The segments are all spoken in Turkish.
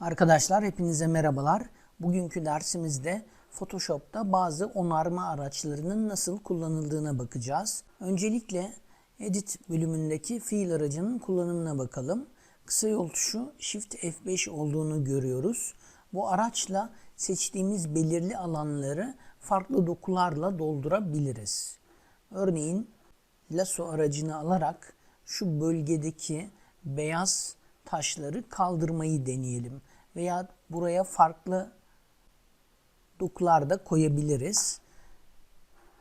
Arkadaşlar hepinize merhabalar. Bugünkü dersimizde Photoshop'ta bazı onarma araçlarının nasıl kullanıldığına bakacağız. Öncelikle Edit bölümündeki fiil aracının kullanımına bakalım. Kısa yol tuşu Shift F5 olduğunu görüyoruz. Bu araçla seçtiğimiz belirli alanları farklı dokularla doldurabiliriz. Örneğin lasso aracını alarak şu bölgedeki beyaz taşları kaldırmayı deneyelim. Veya buraya farklı dokular da koyabiliriz.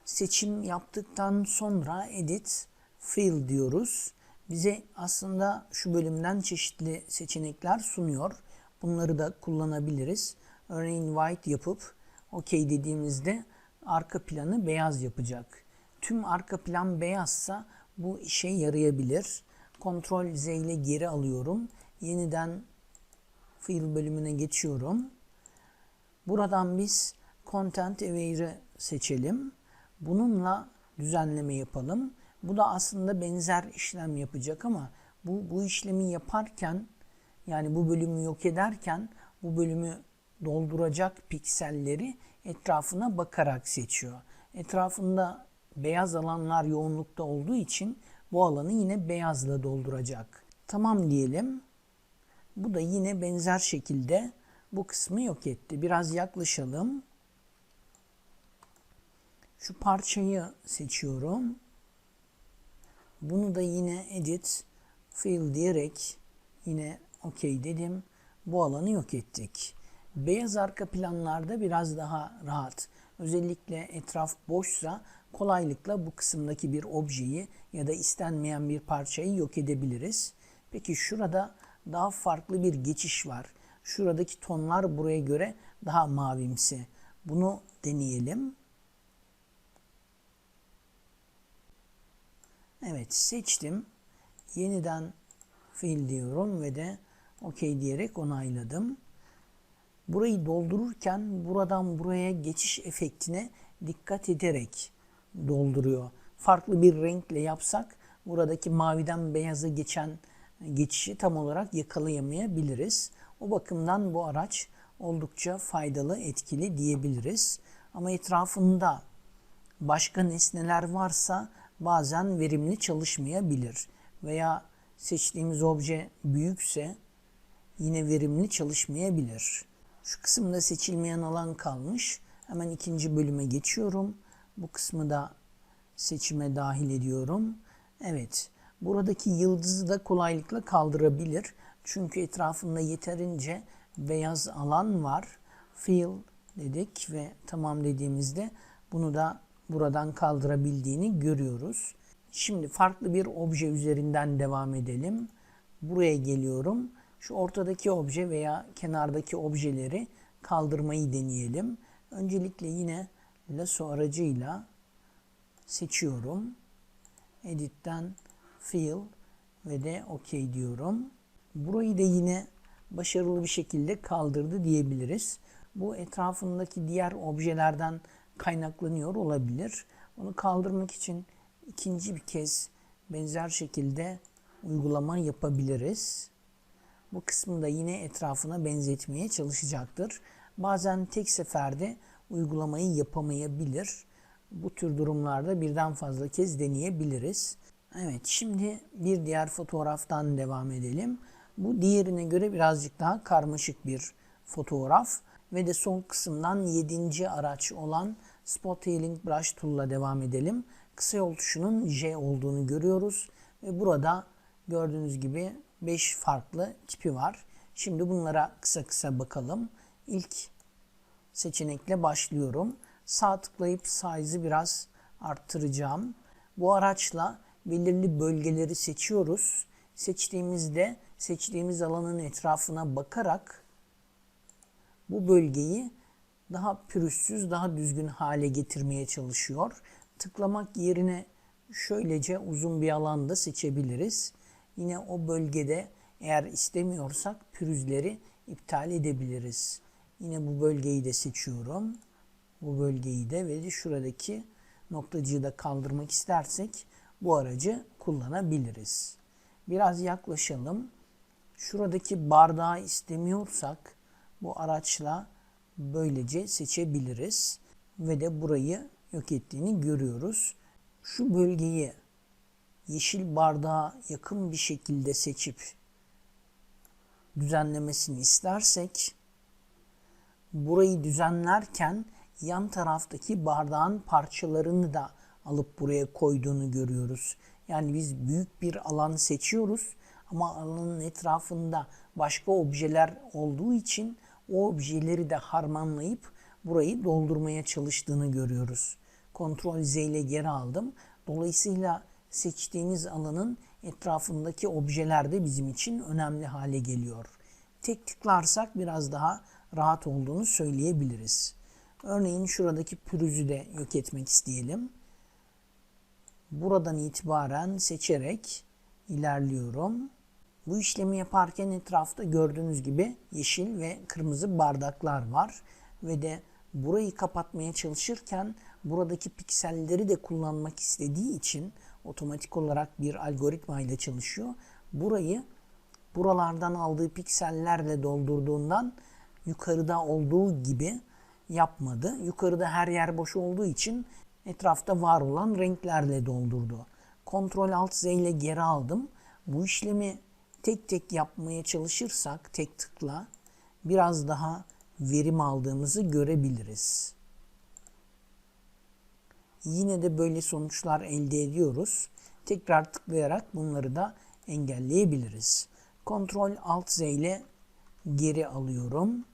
Seçim yaptıktan sonra Edit, Fill diyoruz. Bize aslında şu bölümden çeşitli seçenekler sunuyor. Bunları da kullanabiliriz. Örneğin white yapıp OK dediğimizde arka planı beyaz yapacak. Tüm arka plan beyazsa bu işe yarayabilir. Ctrl Z ile geri alıyorum. Yeniden Fill bölümüne geçiyorum. Buradan biz Content Aware'ı seçelim. Bununla düzenleme yapalım. Bu da aslında benzer işlem yapacak ama bu, bu işlemi yaparken yani bu bölümü yok ederken bu bölümü dolduracak pikselleri etrafına bakarak seçiyor. Etrafında beyaz alanlar yoğunlukta olduğu için bu alanı yine beyazla dolduracak. Tamam diyelim. Bu da yine benzer şekilde bu kısmı yok etti. Biraz yaklaşalım. Şu parçayı seçiyorum. Bunu da yine edit fill diyerek yine OK dedim. Bu alanı yok ettik. Beyaz arka planlarda biraz daha rahat. Özellikle etraf boşsa kolaylıkla bu kısımdaki bir objeyi ya da istenmeyen bir parçayı yok edebiliriz. Peki şurada daha farklı bir geçiş var. Şuradaki tonlar buraya göre daha mavimsi. Bunu deneyelim. Evet seçtim. Yeniden fiil diyorum ve de OK diyerek onayladım. Burayı doldururken buradan buraya geçiş efektine dikkat ederek dolduruyor. Farklı bir renkle yapsak buradaki maviden beyaza geçen geçişi tam olarak yakalayamayabiliriz. O bakımdan bu araç oldukça faydalı, etkili diyebiliriz. Ama etrafında başka nesneler varsa bazen verimli çalışmayabilir. Veya seçtiğimiz obje büyükse yine verimli çalışmayabilir. Şu kısımda seçilmeyen alan kalmış. Hemen ikinci bölüme geçiyorum. Bu kısmı da seçime dahil ediyorum. Evet, buradaki yıldızı da kolaylıkla kaldırabilir. Çünkü etrafında yeterince beyaz alan var. Fill dedik ve tamam dediğimizde bunu da buradan kaldırabildiğini görüyoruz. Şimdi farklı bir obje üzerinden devam edelim. Buraya geliyorum. Şu ortadaki obje veya kenardaki objeleri kaldırmayı deneyelim. Öncelikle yine lasso aracıyla seçiyorum. Edit'ten Fill ve de OK diyorum. Burayı da yine başarılı bir şekilde kaldırdı diyebiliriz. Bu etrafındaki diğer objelerden kaynaklanıyor olabilir. Onu kaldırmak için ikinci bir kez benzer şekilde uygulama yapabiliriz. Bu kısmı da yine etrafına benzetmeye çalışacaktır. Bazen tek seferde uygulamayı yapamayabilir. Bu tür durumlarda birden fazla kez deneyebiliriz. Evet şimdi bir diğer fotoğraftan devam edelim. Bu diğerine göre birazcık daha karmaşık bir fotoğraf ve de son kısımdan 7. araç olan Spot Healing Brush Tool'la devam edelim. Kısa yol tuşunun J olduğunu görüyoruz ve burada gördüğünüz gibi 5 farklı tipi var. Şimdi bunlara kısa kısa bakalım. İlk seçenekle başlıyorum. Sağ tıklayıp size'ı biraz arttıracağım. Bu araçla belirli bölgeleri seçiyoruz. Seçtiğimizde seçtiğimiz alanın etrafına bakarak bu bölgeyi daha pürüzsüz, daha düzgün hale getirmeye çalışıyor. Tıklamak yerine şöylece uzun bir alanda seçebiliriz. Yine o bölgede eğer istemiyorsak pürüzleri iptal edebiliriz. Yine bu bölgeyi de seçiyorum. Bu bölgeyi de ve de şuradaki noktacığı da kaldırmak istersek bu aracı kullanabiliriz. Biraz yaklaşalım. Şuradaki bardağı istemiyorsak bu araçla böylece seçebiliriz ve de burayı yok ettiğini görüyoruz. Şu bölgeyi yeşil bardağa yakın bir şekilde seçip düzenlemesini istersek burayı düzenlerken yan taraftaki bardağın parçalarını da alıp buraya koyduğunu görüyoruz. Yani biz büyük bir alan seçiyoruz ama alanın etrafında başka objeler olduğu için o objeleri de harmanlayıp burayı doldurmaya çalıştığını görüyoruz. Ctrl Z ile geri aldım. Dolayısıyla seçtiğimiz alanın etrafındaki objeler de bizim için önemli hale geliyor. Tek tıklarsak biraz daha rahat olduğunu söyleyebiliriz. Örneğin şuradaki pürüzü de yok etmek isteyelim. Buradan itibaren seçerek ilerliyorum. Bu işlemi yaparken etrafta gördüğünüz gibi yeşil ve kırmızı bardaklar var ve de burayı kapatmaya çalışırken buradaki pikselleri de kullanmak istediği için otomatik olarak bir algoritma ile çalışıyor. Burayı buralardan aldığı piksellerle doldurduğundan yukarıda olduğu gibi yapmadı. Yukarıda her yer boş olduğu için etrafta var olan renklerle doldurdu. Ctrl Alt Z ile geri aldım. Bu işlemi tek tek yapmaya çalışırsak tek tıkla biraz daha verim aldığımızı görebiliriz. Yine de böyle sonuçlar elde ediyoruz. Tekrar tıklayarak bunları da engelleyebiliriz. Ctrl Alt Z ile geri alıyorum.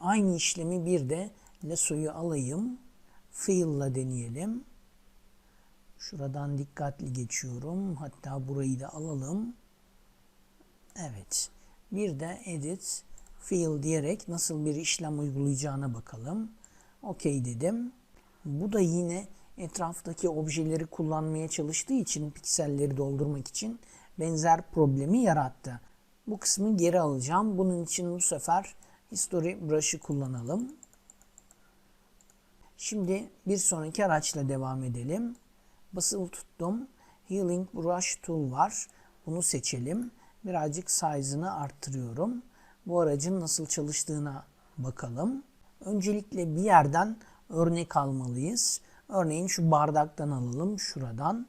Aynı işlemi bir de Lasso'yu alayım. Fill deneyelim. Şuradan dikkatli geçiyorum. Hatta burayı da alalım. Evet. Bir de Edit, Fill diyerek nasıl bir işlem uygulayacağına bakalım. OK dedim. Bu da yine etraftaki objeleri kullanmaya çalıştığı için pikselleri doldurmak için benzer problemi yarattı. Bu kısmı geri alacağım. Bunun için bu sefer History Brush'ı kullanalım. Şimdi bir sonraki araçla devam edelim. Basılı tuttum. Healing Brush Tool var. Bunu seçelim. Birazcık size'ını arttırıyorum. Bu aracın nasıl çalıştığına bakalım. Öncelikle bir yerden örnek almalıyız. Örneğin şu bardaktan alalım. Şuradan.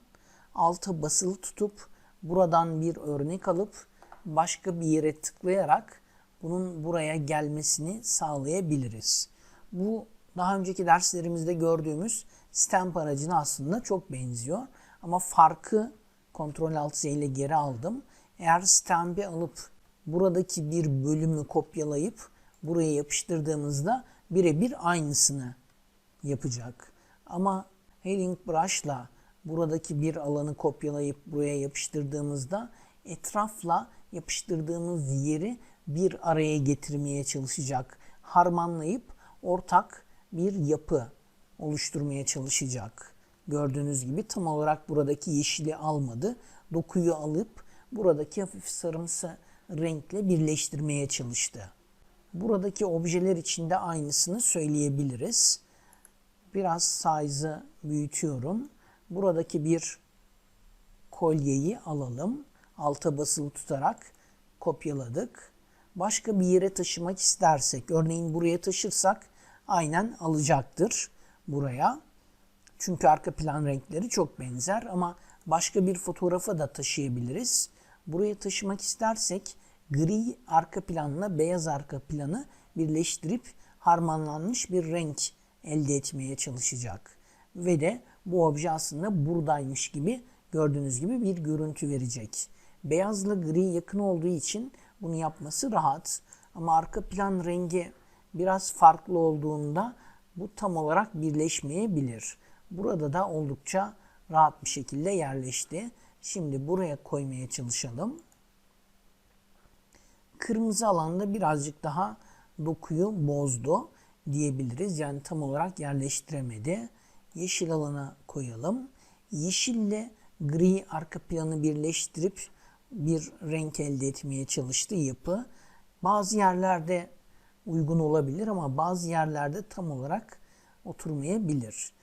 Altı basılı tutup buradan bir örnek alıp başka bir yere tıklayarak bunun buraya gelmesini sağlayabiliriz. Bu daha önceki derslerimizde gördüğümüz stamp aracına aslında çok benziyor. Ama farkı Ctrl Alt Z ile geri aldım. Eğer stamp'i alıp buradaki bir bölümü kopyalayıp buraya yapıştırdığımızda birebir aynısını yapacak. Ama Healing Brush'la buradaki bir alanı kopyalayıp buraya yapıştırdığımızda etrafla yapıştırdığımız yeri bir araya getirmeye çalışacak. Harmanlayıp ortak bir yapı oluşturmaya çalışacak. Gördüğünüz gibi tam olarak buradaki yeşili almadı. Dokuyu alıp buradaki hafif sarımsı renkle birleştirmeye çalıştı. Buradaki objeler için de aynısını söyleyebiliriz. Biraz size'ı büyütüyorum. Buradaki bir kolyeyi alalım. Alta basılı tutarak kopyaladık. Başka bir yere taşımak istersek, örneğin buraya taşırsak aynen alacaktır buraya. Çünkü arka plan renkleri çok benzer ama başka bir fotoğrafa da taşıyabiliriz. Buraya taşımak istersek gri arka planla beyaz arka planı birleştirip harmanlanmış bir renk elde etmeye çalışacak. Ve de bu obje aslında buradaymış gibi gördüğünüz gibi bir görüntü verecek. Beyazla gri yakın olduğu için bunu yapması rahat. Ama arka plan rengi biraz farklı olduğunda bu tam olarak birleşmeyebilir. Burada da oldukça rahat bir şekilde yerleşti. Şimdi buraya koymaya çalışalım. Kırmızı alanda birazcık daha dokuyu bozdu diyebiliriz. Yani tam olarak yerleştiremedi. Yeşil alana koyalım. Yeşille gri arka planı birleştirip bir renk elde etmeye çalıştı yapı. Bazı yerlerde uygun olabilir ama bazı yerlerde tam olarak oturmayabilir.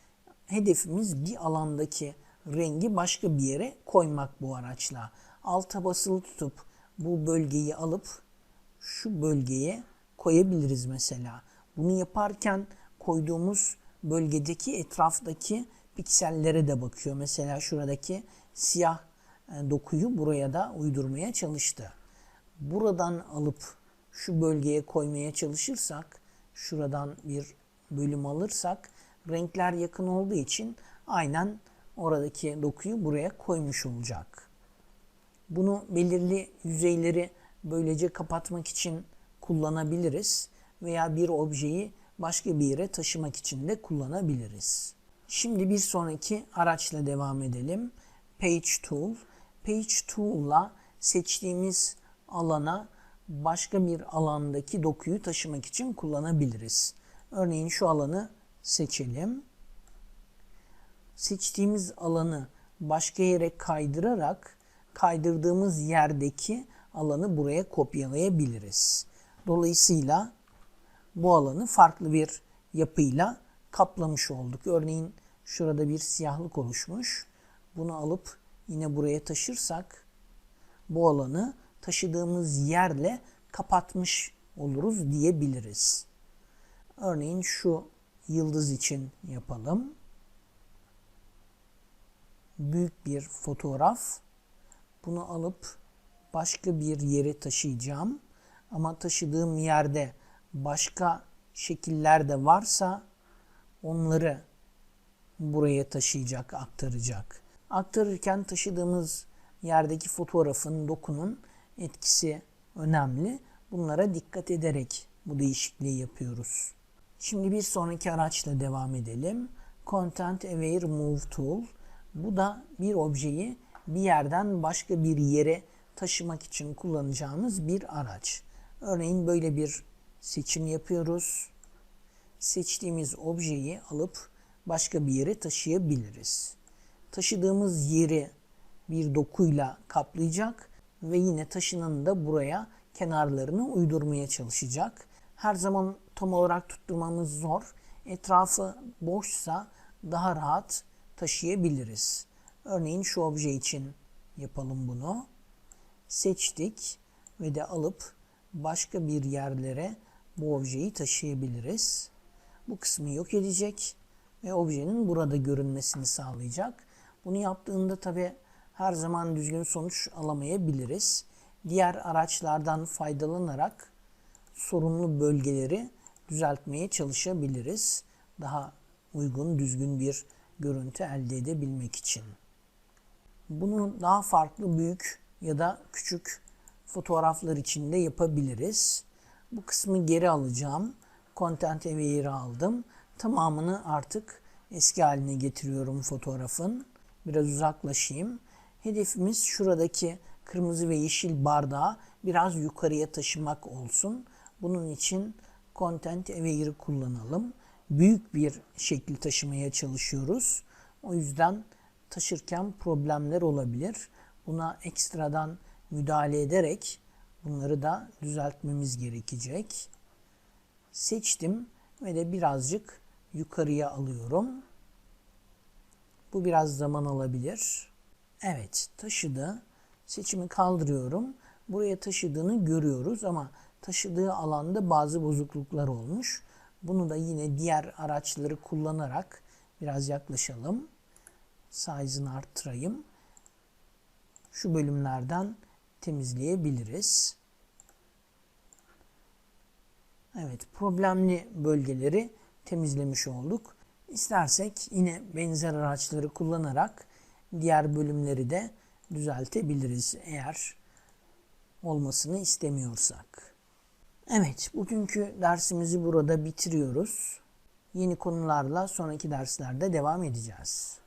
Hedefimiz bir alandaki rengi başka bir yere koymak bu araçla. alta basılı tutup bu bölgeyi alıp şu bölgeye koyabiliriz mesela. Bunu yaparken koyduğumuz bölgedeki etraftaki piksellere de bakıyor. Mesela şuradaki siyah e, dokuyu buraya da uydurmaya çalıştı. Buradan alıp şu bölgeye koymaya çalışırsak, şuradan bir bölüm alırsak renkler yakın olduğu için aynen oradaki dokuyu buraya koymuş olacak. Bunu belirli yüzeyleri böylece kapatmak için kullanabiliriz veya bir objeyi başka bir yere taşımak için de kullanabiliriz. Şimdi bir sonraki araçla devam edelim. Page Tool. Page Tool'la seçtiğimiz alana başka bir alandaki dokuyu taşımak için kullanabiliriz. Örneğin şu alanı seçelim. Seçtiğimiz alanı başka yere kaydırarak kaydırdığımız yerdeki alanı buraya kopyalayabiliriz. Dolayısıyla bu alanı farklı bir yapıyla kaplamış olduk. Örneğin şurada bir siyahlık oluşmuş. Bunu alıp yine buraya taşırsak bu alanı taşıdığımız yerle kapatmış oluruz diyebiliriz. Örneğin şu yıldız için yapalım. Büyük bir fotoğraf. Bunu alıp başka bir yere taşıyacağım. Ama taşıdığım yerde başka şekiller de varsa onları buraya taşıyacak, aktaracak. Aktarırken taşıdığımız yerdeki fotoğrafın, dokunun etkisi önemli. Bunlara dikkat ederek bu değişikliği yapıyoruz. Şimdi bir sonraki araçla devam edelim. Content Aware Move Tool. Bu da bir objeyi bir yerden başka bir yere taşımak için kullanacağımız bir araç. Örneğin böyle bir seçim yapıyoruz. Seçtiğimiz objeyi alıp başka bir yere taşıyabiliriz. Taşıdığımız yeri bir dokuyla kaplayacak ve yine taşınanı da buraya kenarlarını uydurmaya çalışacak. Her zaman tam olarak tutturmamız zor. Etrafı boşsa daha rahat taşıyabiliriz. Örneğin şu obje için yapalım bunu. Seçtik ve de alıp başka bir yerlere bu objeyi taşıyabiliriz. Bu kısmı yok edecek ve objenin burada görünmesini sağlayacak. Bunu yaptığında tabi her zaman düzgün sonuç alamayabiliriz. Diğer araçlardan faydalanarak sorunlu bölgeleri düzeltmeye çalışabiliriz. Daha uygun, düzgün bir görüntü elde edebilmek için. Bunu daha farklı büyük ya da küçük fotoğraflar için de yapabiliriz. Bu kısmı geri alacağım. Content Aware'ı aldım. Tamamını artık eski haline getiriyorum fotoğrafın. Biraz uzaklaşayım. Hedefimiz şuradaki kırmızı ve yeşil bardağı biraz yukarıya taşımak olsun. Bunun için Content Aware'ı kullanalım. Büyük bir şekil taşımaya çalışıyoruz. O yüzden taşırken problemler olabilir. Buna ekstradan müdahale ederek bunları da düzeltmemiz gerekecek. Seçtim ve de birazcık yukarıya alıyorum. Bu biraz zaman alabilir. Evet taşıdı. Seçimi kaldırıyorum. Buraya taşıdığını görüyoruz ama taşıdığı alanda bazı bozukluklar olmuş. Bunu da yine diğer araçları kullanarak biraz yaklaşalım. Size'ını arttırayım. Şu bölümlerden temizleyebiliriz. Evet, problemli bölgeleri temizlemiş olduk. İstersek yine benzer araçları kullanarak diğer bölümleri de düzeltebiliriz eğer olmasını istemiyorsak. Evet, bugünkü dersimizi burada bitiriyoruz. Yeni konularla sonraki derslerde devam edeceğiz.